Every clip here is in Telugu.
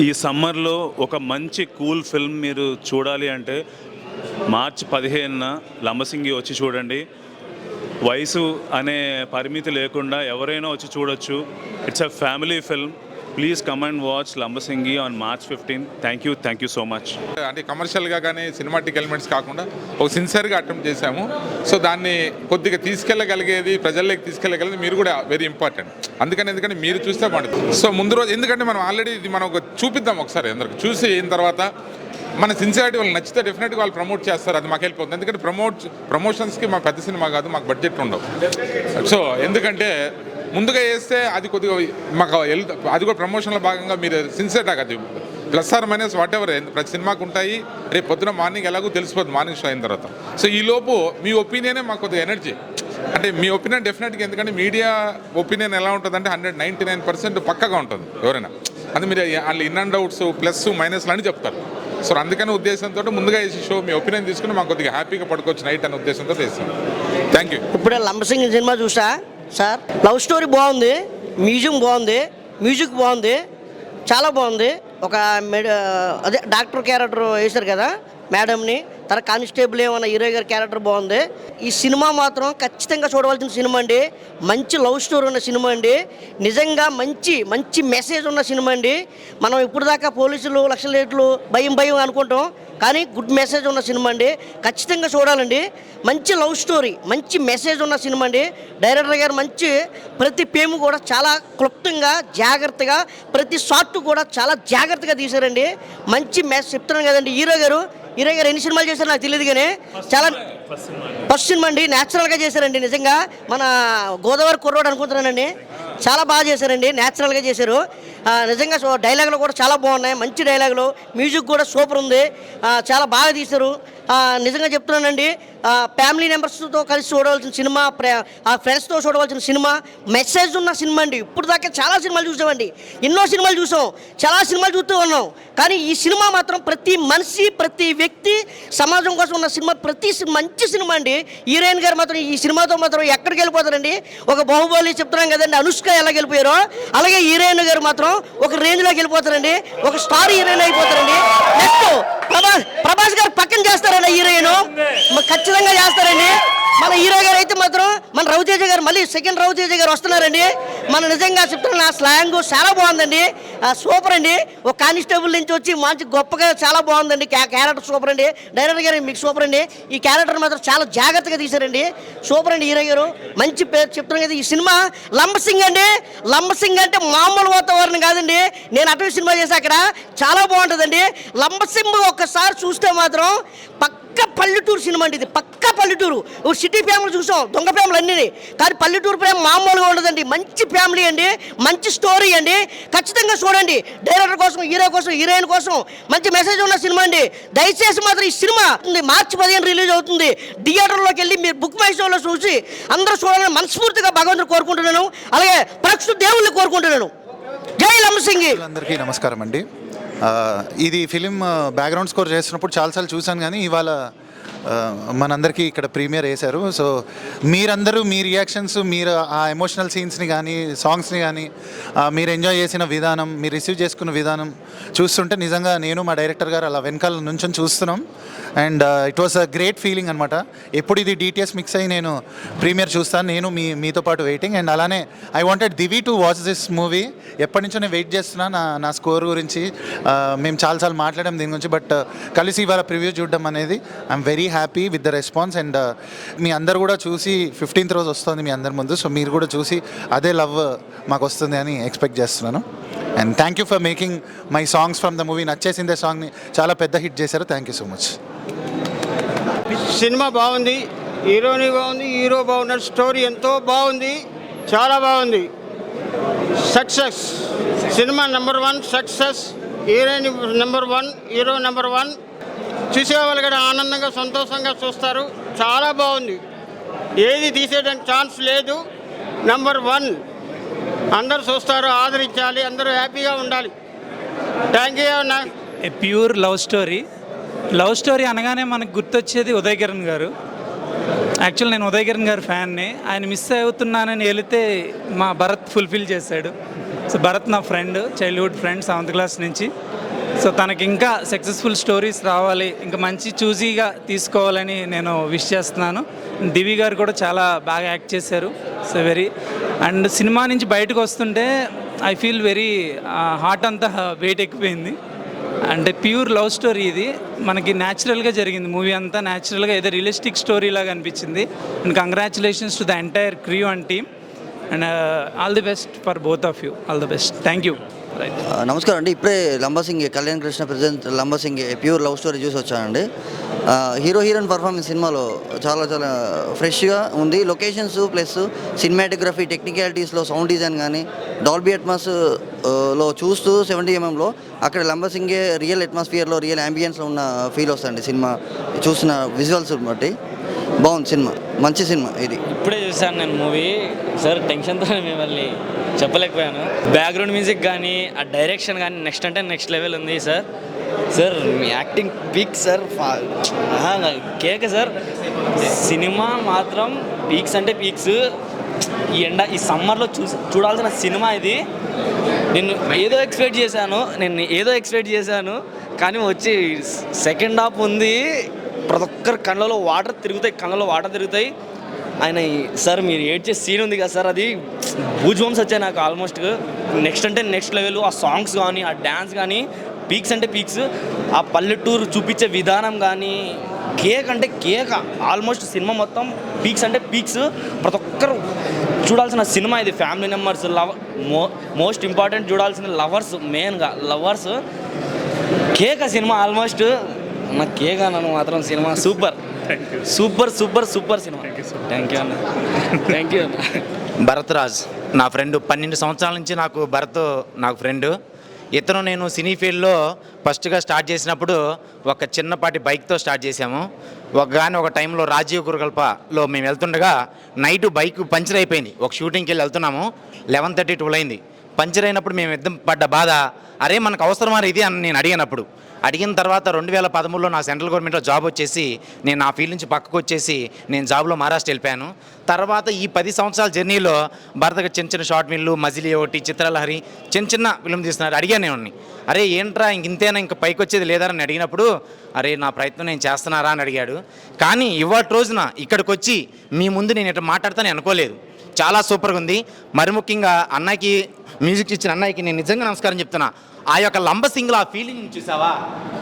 ఈ సమ్మర్లో ఒక మంచి కూల్ ఫిల్మ్ మీరు చూడాలి అంటే మార్చి పదిహేనున లంబసింగి వచ్చి చూడండి. వయసు అనే పరిమితి లేకుండా ఎవరైనా వచ్చి చూడొచ్చు. It's a family film please come and watch Lambasingi on March fifteen thank you thank you so much అంటే కమర్షియల్గా కానీ సినిమాటిక్ ఎలిమెంట్స్ కాకుండా ఒక సిన్సియర్గా అటెంప్ట్ చేశాము. సో దాన్ని కొద్దిగా తీసుకెళ్ళగలిగేది ప్రజల్లోకి తీసుకెళ్ళగలిగేది మీరు కూడా వెరీ ఇంపార్టెంట్ అందుకని ఎందుకంటే మీరు చూస్తే పండుగ సో ముందు రోజు ఎందుకంటే మనం ఆల్రెడీ ఇది మనం ఒక చూపిద్దాం ఒకసారి అందరికి. చూసి అయిన తర్వాత మన సిన్సియారిటీ వాళ్ళు నచ్చితే డెఫినెట్గా వాళ్ళు ప్రమోట్ చేస్తారు అది మాకు వెళ్ళిపోతుంది ఎందుకంటే ప్రమోట్ ప్రమోషన్స్కి మా పెద్ద సినిమా కాదు మాకు బడ్జెట్ ఉండవు. సో ఎందుకంటే ముందుగా వేస్తే అది కొద్దిగా మాకు హెల్త్ అది కూడా ప్రమోషన్లో భాగంగా మీరు సిన్సియర్ అది plus or minus whatever ప్రతి సినిమాకు ఉంటాయి. రేపు పొద్దున మార్నింగ్ ఎలాగో తెలిసిపోతుంది మార్నింగ్ షో అయిన తర్వాత. సో ఈ లోపు మీ ఒపీనియనే మాకు కొద్దిగా ఎనర్జీ అంటే మీ ఒపీనియన్ డెఫినెట్గా ఎందుకంటే మీడియా ఒపీనియన్ ఎలా ఉంటుంది అంటే హండ్రెడ్ నైంటీ నైన్ పర్సెంట్ పక్కగా ఉంటుంది ఎవరైనా. అది మీరు వాళ్ళు ఇన్ అండ్ అవుట్స్ ప్లస్ మైనస్లు అని చెప్తారు. సో అందుకని ఉద్దేశంతో ముందుగా వేసి షో మీ ఒపీనియన్ తీసుకుని మాకు కొద్దిగా హ్యాపీగా పడుకోవచ్చు నైట్ అనే ఉద్దేశంతో వేసాం థ్యాంక్ యూ ఇప్పుడే లంబసింగ్ సినిమా చూసా? సార్? లవ్ స్టోరీ బాగుంది మ్యూజియం బాగుంది మ్యూజిక్ బాగుంది చాలా బాగుంది. ఒక మెడ అదే డాక్టర్ క్యారెక్టర్ వేశారు కదా మేడంని తన కానిస్టేబుల్ ఏమన్నా హీరో గారి క్యారెక్టర్ బాగుంది. ఈ సినిమా మాత్రం ఖచ్చితంగా చూడవలసిన సినిమా అండి. మంచి లవ్ స్టోరీ ఉన్న సినిమా అండి. నిజంగా మంచి మంచి మెసేజ్ ఉన్న సినిమా అండి. మనం ఇప్పుడు దాకా పోలీసులు లక్షల రేట్లు భయం భయం అనుకుంటాం. కానీ గుడ్ మెసేజ్ ఉన్న సినిమా అండి. ఖచ్చితంగా చూడాలండి. మంచి లవ్ స్టోరీ మంచి మెసేజ్ ఉన్న సినిమా అండి. డైరెక్టర్ గారు మంచి ప్రతి పేము కూడా చాలా క్లుప్తంగా జాగ్రత్తగా ప్రతి షాట్ కూడా చాలా జాగ్రత్తగా తీశారండి. మంచి మెసేజ్ చెప్తున్నాను కదండి హీరో గారు. హీరో గారు ఎన్ని సినిమాలు చేశారో నాకు తెలియదు కానీ చాలా ఫస్ట్ సినిమా అండి. న్యాచురల్గా చేశారండి నిజంగా. మన గోదావరి కుర్రోడు అనుకుంటున్నానండి. చాలా బాగా చేశారండి. న్యాచురల్గా చేశారు. నిజంగా సో డైలాగులు కూడా చాలా బాగున్నాయి. మంచి డైలాగులు మ్యూజిక్ కూడా సూపర్ ఉంది. చాలా బాగా తీశారు. నిజంగా చెప్తున్నానండి. ఫ్యామిలీ మెంబర్స్తో కలిసి చూడవలసిన సినిమా ఆ ఫ్రెండ్స్తో చూడవలసిన సినిమా మెసేజ్ ఉన్న సినిమా అండి. ఇప్పుడు దాకా చాలా సినిమాలు చూసామండి. ఎన్నో సినిమాలు చూసాం. చాలా సినిమాలు చూస్తూ ఉన్నాం. కానీ ఈ సినిమా మాత్రం ప్రతి మనిషి ప్రతి వ్యక్తి సమాజం కోసం ఉన్న సినిమా ప్రతి మంచి సినిమా అండి. హీరోయిన్ గారు మాత్రం ఈ సినిమాతో మాత్రం ఎక్కడికి వెళ్ళిపోతారండి? ఒక బాహుబలి చెప్తున్నాం కదండి. అనుష్క ఎలా వెళ్ళిపోయారో అలాగే హీరోయిన్ గారు మాత్రం ఒక రేంజ్లోకి వెళ్ళిపోతారండి. ఒక స్టార్ హీరోయిన్ అయిపోతారండి. నెక్స్ట్ ప్రభాస్ ప్రభాస్ గారు పక్కన చేస్తారండి హీరోయిన్ ఖచ్చితంగా చేస్తారండి. మన హీరో గారు అయితే మాత్రం మన రవితేజ గారు మళ్ళీ సెకండ్ రవితేజ గారు వస్తున్నారండి. మన నిజంగా చెప్తున్నా నా స్లాంగ్ చాలా బాగుందండి. సూపర్ అండి. ఒక కానిస్టేబుల్ నుంచి వచ్చి మంచి గొప్పగా చాలా బాగుందండి. క్యారెక్టర్ సూపర్ అండి. డైరెక్టర్ గారు మీకు సూపర్ అండి. ఈ క్యారెక్టర్ మాత్రం చాలా జాగ్రత్తగా తీశారండి. సూపర్ అండి హీరో గారు. మంచి పేరు చెప్తున్నాం కదా ఈ సినిమా. లంబసింగ్ అండి. లంబసింగ్ అంటే మామూలు వాతావరణం కాదండి. నేను అటవీ సినిమా చేసి అక్కడ. చాలా బాగుంటుందండి. లంబసింగ్ ఒక్కసారి చూస్తే మాత్రం పక్క పల్లెటూరు సినిమా అండి ఇది. పక్క పల్లెటూరు. ఓ సిటీ ఫ్యామిలీ చూసాం దొంగ ఫ్యామిలీ అన్నీ కానీ పల్లెటూరు ప్రేమ మామూలుగా ఉండదండి. మంచి ఫ్యామిలీ అండి. మంచి స్టోరీ అండి. ఖచ్చితంగా చూడండి. డైరెక్టర్ కోసం హీరో కోసం హీరోయిన్ కోసం మంచి మెసేజ్ ఉన్న సినిమా అండి. దయచేసి మాత్రం ఈ సినిమా మార్చి పదిహేను రిలీజ్ అవుతుంది. థియేటర్లోకి వెళ్ళి మీరు బుక్ మై షోలో చూసి అందరూ చూడాలని మనస్ఫూర్తిగా భగవంతుడు కోరుకుంటున్నాను. అలాగే ప్రక్షు దేవుళ్ళని కోరుకుంటున్నాను. జై లంబసింగి అందరికీ నమస్కారం అండి. ఇది ఫిలిం బ్యాక్గ్రౌండ్ స్కోర్ చేస్తున్నప్పుడు చాలాసార్లు చూశాను కానీ ఇవాళ మనందరికీ ఇక్కడ ప్రీమియర్ వేశారు. సో మీరందరూ మీ రియాక్షన్స్ మీరు ఆ ఎమోషనల్ సీన్స్ని కానీ సాంగ్స్ని కానీ మీరు ఎంజాయ్ చేసిన విధానం మీరు రిసీవ్ చేసుకున్న విధానం చూస్తుంటే నిజంగా నేను మా డైరెక్టర్ గారు అలా వెనకాల నుంచి చూస్తున్నాం. And it was a great feeling అనమాట ఎప్పుడు ఇది డిటిఎస్ మిక్స్ అయ్యి నేను ప్రీమియర్ చూస్తాను నేను మీ మీతో పాటు వెయిటింగ్ అండ్ అలానే I wanted Divi to watch this movie ఎప్పటి నుంచో నేను వెయిట్ చేస్తున్నా నా నా స్కోర్ గురించి. మేము చాలాసార్లు మాట్లాడాం దీని గురించి బట్ కలిసి ఇవాళ ప్రివ్యూ చూడడం అనేది I'm very happy happy with the response and మీ అందరు కూడా చూసి ఫిఫ్టీన్త్ రోజు వస్తుంది మీ అందరి ముందు. సో మీరు కూడా చూసి అదే లవ్ మాకు వస్తుంది అని ఎక్స్పెక్ట్ చేస్తున్నాను. And thank you for making my songs from the movie నచ్చేసిందే సాంగ్ని చాలా పెద్ద హిట్ చేశారు. Thank you so much cinema బాగుంది హీరోని బాగుంది హీరో బాగున్నారు స్టోరీ ఎంతో బాగుంది చాలా బాగుంది. Success. Cinema number one success. Heroine number one hero number one చూసేవాళ్ళు కూడా ఆనందంగా సంతోషంగా చూస్తారు. చాలా బాగుంది. ఏది తీసేయడానికి ఛాన్స్ లేదు. నెంబర్ వన్ అందరు చూస్తారు ఆదరించాలి అందరూ హ్యాపీగా ఉండాలి. థ్యాంక్ యూ అన్న. A pure love story love story అనగానే మనకు గుర్తొచ్చేది ఉదయ్ గారు. యాక్చువల్ నేను ఉదయ్ గారు గారి ఫ్యాన్ని. ఆయన మిస్ అవుతున్నానని వెళితే మా భరత్ ఫుల్ఫిల్ చేశాడు. సో భరత్ నా friend childhood friend seventh class నుంచి. సో తనకి ఇంకా సక్సెస్ఫుల్ స్టోరీస్ రావాలి. ఇంకా మంచి చూజీగా తీసుకోవాలని నేను విష్ చేస్తున్నాను. దివి గారు కూడా చాలా బాగా యాక్ట్ చేశారు. సో వెరీ అండ్ సినిమా నుంచి బయటకు వస్తుంటే ఐ ఫీల్ వెరీ హార్ట్ అంతా వెయిట్ ఎక్కిపోయింది. అంటే ప్యూర్ లవ్ స్టోరీ ఇది. మనకి న్యాచురల్గా జరిగింది. మూవీ అంతా న్యాచురల్గా ఏదో రియలిస్టిక్ స్టోరీ లాగా అనిపించింది. And congratulations to the entire crew and team and all the best for both of you all the best thank you నమస్కారం అండి. ఇప్పుడే Lambasingi Kalyan Krishna present Lambasingi pure love story చూసి వచ్చానండి. హీరో హీరోయిన్ పర్ఫార్మెన్స్ సినిమాలో చాలా చాలా ఫ్రెష్గా ఉంది. లొకేషన్స్ ప్లస్ సినిమాటోగ్రఫీ టెక్నికాలిటీస్లో సౌండ్ డిజైన్ కానీ డాల్బీ అట్మాస్లో చూస్తూ సెవెంటీ ఎంఎంలో అక్కడ లంబసింగే రియల్ అట్మాస్ఫియర్లో రియల్ అంబియన్స్లో ఉన్న ఫీల్ వస్తుంది సినిమా. చూసిన విజువల్స్ బట్టి. బాగుంది సినిమా. మంచి సినిమా ఇది. ఇప్పుడే చూశాను నేను మూవీ సార్ టెన్షన్తో మిమ్మల్ని చెప్పలేకపోయాను. బ్యాక్గ్రౌండ్ మ్యూజిక్ కానీ ఆ డైరెక్షన్ కానీ నెక్స్ట్ అంటే నెక్స్ట్ లెవెల్ ఉంది సార్ సార్ మీ యాక్టింగ్ పీక్ సార్ కేక సార్ సినిమా మాత్రం పీక్స్ అంటే పీక్స్ ఈ ఎండ ఈ సమ్మర్లో చూసి చూడాల్సిన సినిమా ఇది. నేను ఏదో ఎక్స్పెక్ట్ చేశాను నేను ఏదో ఎక్స్పెక్ట్ చేశాను కానీ వచ్చి సెకండ్ హాఫ్ ఉంది. ప్రతి ఒక్కరి కళ్ళలో వాటర్ తిరుగుతాయి కళ్ళలో వాటర్ తిరుగుతాయి. ఆయన సార్ మీరు ఏడ్చే సీన్ ఉంది కదా సార్ అది భూజ్వంస్ వచ్చాయి నాకు ఆల్మోస్ట్ నెక్స్ట్ అంటే నెక్స్ట్ లెవెల్ ఆ సాంగ్స్ కానీ ఆ డ్యాన్స్ కానీ పీక్స్ అంటే పీక్స్ ఆ పల్లెటూరు చూపించే విధానం కానీ కేక్ అంటే కేక్ ఆల్మోస్ట్ సినిమా మొత్తం పీక్స్ అంటే పీక్స్ ప్రతి ఒక్కరు చూడాల్సిన సినిమా ఇది. Family members love mo most important చూడాల్సిన లవర్స్ మెయిన్గా లవర్స్ కేక్ ఆ సినిమా ఆల్మోస్ట్ నా కేక్ అన్నాను మాత్రం cinema super super super super cinema. Thank you అన్న. థ్యాంక్ యూ అన్న. భరత్ రాజ్ నా ఫ్రెండ్. పన్నెండు సంవత్సరాల నుంచి నాకు భరత్ నాకు ఫ్రెండ్. ఇతను నేను సినీ ఫీల్డ్లో ఫస్ట్గా స్టార్ట్ చేసినప్పుడు ఒక చిన్నపాటి బైక్తో స్టార్ట్ చేశాము. ఒక కానీ ఒక టైంలో రాజీవ్ గురుకల్పలో మేము వెళ్తుండగా నైట్ బైక్ పంచర్ అయిపోయింది. ఒక షూటింగ్కి వెళ్ళి వెళ్తున్నాము. లెవెన్ థర్టీ ట్వెల్వ్ అయింది. పంచర్ అయినప్పుడు మేము ఇద్దరం పడ్డ బాధ అరే మనకు అవసరమా ఇది అని నేను అడిగినప్పుడు. అడిగిన తర్వాత రెండు వేల పదమూడులో నా సెంట్రల్ గవర్నమెంట్లో జాబ్ వచ్చేసి నేను నా ఫీల్డ్ నుంచి పక్కకు వచ్చేసి నేను జాబ్లో మహారాష్ట్ర వెళ్ళిపోయాను. తర్వాత ఈ పది సంవత్సరాల జర్నీలో భారతకు చిన్న చిన్న షార్ట్ మిల్లు మజిలీ ఒకటి చిత్రలహరి చిన్న చిన్న ఫిల్మ్ తీస్తున్నారు. అడిగాను నేను అరే ఏంట్రా ఇంక ఇంతేనా ఇంక పైకి వచ్చేది లేదా అని అడిగినప్పుడు అరే నా ప్రయత్నం నేను చేస్తున్నారా అని అడిగాడు. కానీ ఇవాటి రోజున ఇక్కడికి వచ్చి మీ ముందు నేను ఇట్లా మాట్లాడతానని అనుకోలేదు. చాలా సూపర్గా ఉంది. మరి ముఖ్యంగా అన్నకి మ్యూజిక్ ఇచ్చిన అన్నయ్యకి నేను నిజంగా నమస్కారం చెప్తున్నా. ఆ యొక్క లంబ సింగిల్ ఆ ఫీలింగ్ చూసావా?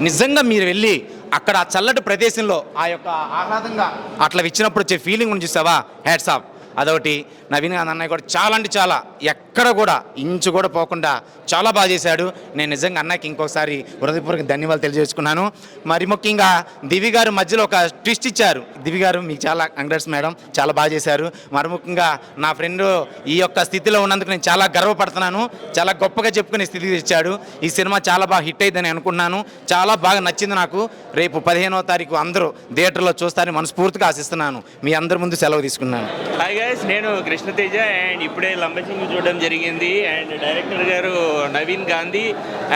నిజంగా మీరు వెళ్ళి అక్కడ ఆ చల్లటి ప్రదేశంలో ఆ యొక్క ఆహ్లాదంగా అట్లా ఇచ్చినప్పుడు వచ్చే ఫీలింగ్ చూసావా? హ్యాట్స్ అదొకటి. నవీన్ గాంధీ అన్నయ్య కూడా చాలా అంటే చాలా. ఎక్కడ కూడా ఇంచు కూడా పోకుండా చాలా బాగా చేశాడు. నేను నిజంగా అన్నయ్యకి ఇంకోసారి హృదయపూర్వక ధన్యవాదాలు తెలియజేసుకున్నాను. మరి ముఖ్యంగా దివి గారు మధ్యలో ఒక ట్విస్ట్ ఇచ్చారు. దివి గారు మీకు చాలా కంగ్రాట్స్ మేడం. చాలా బాగా చేశారు. మరి ముఖ్యంగా నా ఫ్రెండ్ ఈ యొక్క స్థితిలో ఉన్నందుకు నేను చాలా గర్వపడుతున్నాను. చాలా గొప్పగా చెప్పుకునే స్థితికి తెచ్చాడు. ఈ సినిమా చాలా బాగా హిట్ అయిందని అనుకున్నాను చాలా బాగా నచ్చింది నాకు. రేపు పదిహేనవ తారీఖు అందరూ థియేటర్లో చూస్తారని మనస్ఫూర్తిగా ఆశిస్తున్నాను. మీ అందరి ముందు సెలవు తీసుకున్నాను. అలాగే గైస్ నేను కృష్ణతేజ అండ్ ఇప్పుడే లంబసింగ్ చూడడం జరిగింది. అండ్ డైరెక్టర్ గారు నవీన్ గాంధీ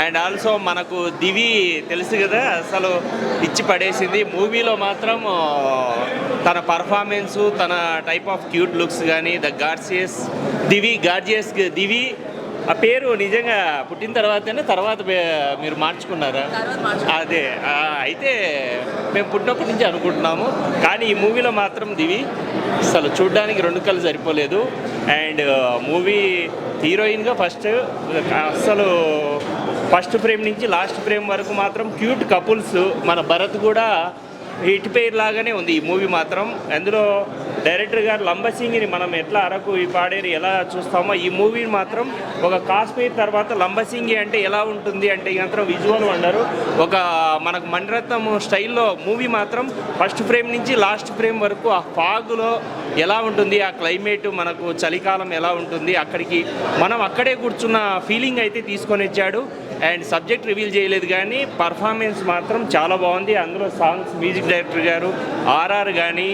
అండ్ ఆల్సో మనకు దివి తెలుసు కదా అసలు ఇచ్చి పడేసింది. మూవీలో మాత్రం తన పర్ఫార్మెన్సు తన టైప్ ఆఫ్ క్యూట్ లుక్స్ కానీ the gorgeous Divi gorgeous Divi ఆ పేరు నిజంగా పుట్టిన తర్వాతనే తర్వాత మీరు మార్చుకున్నారా? అదే అయితే మేము పుట్టినప్పటి నుంచి అనుకుంటున్నాము. కానీ ఈ మూవీలో మాత్రం దివి అసలు చూడడానికి రెండు కళ్ళు సరిపోలేదు. అండ్ మూవీ హీరోయిన్గా ఫస్ట్ అసలు ఫస్ట్ ఫ్రేమ్ నుంచి లాస్ట్ ఫ్రేమ్ వరకు మాత్రం క్యూట్ కపుల్స్. మన భరత్ కూడా హిట్ పేర్ లాగానే ఉంది ఈ మూవీ మాత్రం. అందులో డైరెక్టర్ గారు లంబసింగిని మనం ఎట్లా అరకు ఈ పాడేరు ఎలా చూస్తామో ఈ మూవీ మాత్రం ఒక కాశ్మీర్ తర్వాత లంబసింగి అంటే ఎలా ఉంటుంది అంటే ఈ మాత్రం విజువల్ వండరు. ఒక మనకు మణిరత్నం స్టైల్లో మూవీ మాత్రం ఫస్ట్ ఫ్రేమ్ నుంచి లాస్ట్ ఫ్రేమ్ వరకు ఆ ఫాగ్లో ఎలా ఉంటుంది ఆ క్లైమేట్ మనకు చలికాలం ఎలా ఉంటుంది అక్కడికి మనం అక్కడే కూర్చున్న ఫీలింగ్ అయితే తీసుకొని వచ్చాడు. అండ్ సబ్జెక్ట్ రివీల్ చేయలేదు కానీ పర్ఫార్మెన్స్ మాత్రం చాలా బాగుంది. అందులో సాంగ్స్ మ్యూజిక్ డైరెక్టర్ గారు ఆర్ఆర్ కానీ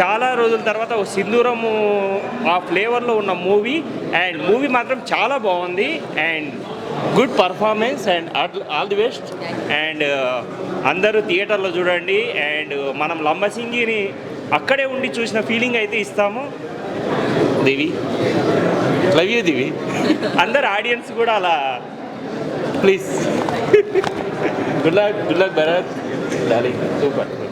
చాలా రోజుల తర్వాత ఒక సింధూరము ఆ ఫ్లేవర్లో ఉన్న మూవీ అండ్ మూవీ మాత్రం చాలా బాగుంది. And good performance and all the best. And uh, అందరూ థియేటర్లో చూడండి. అండ్ uh, మనం లంబసింగిని అక్కడే ఉండి చూసిన ఫీలింగ్ అయితే ఇస్తాము. Devi love you Divi. అందరు ఆడియన్స్ కూడా అలా please. good luck, good luck, Bharat. Darling, super.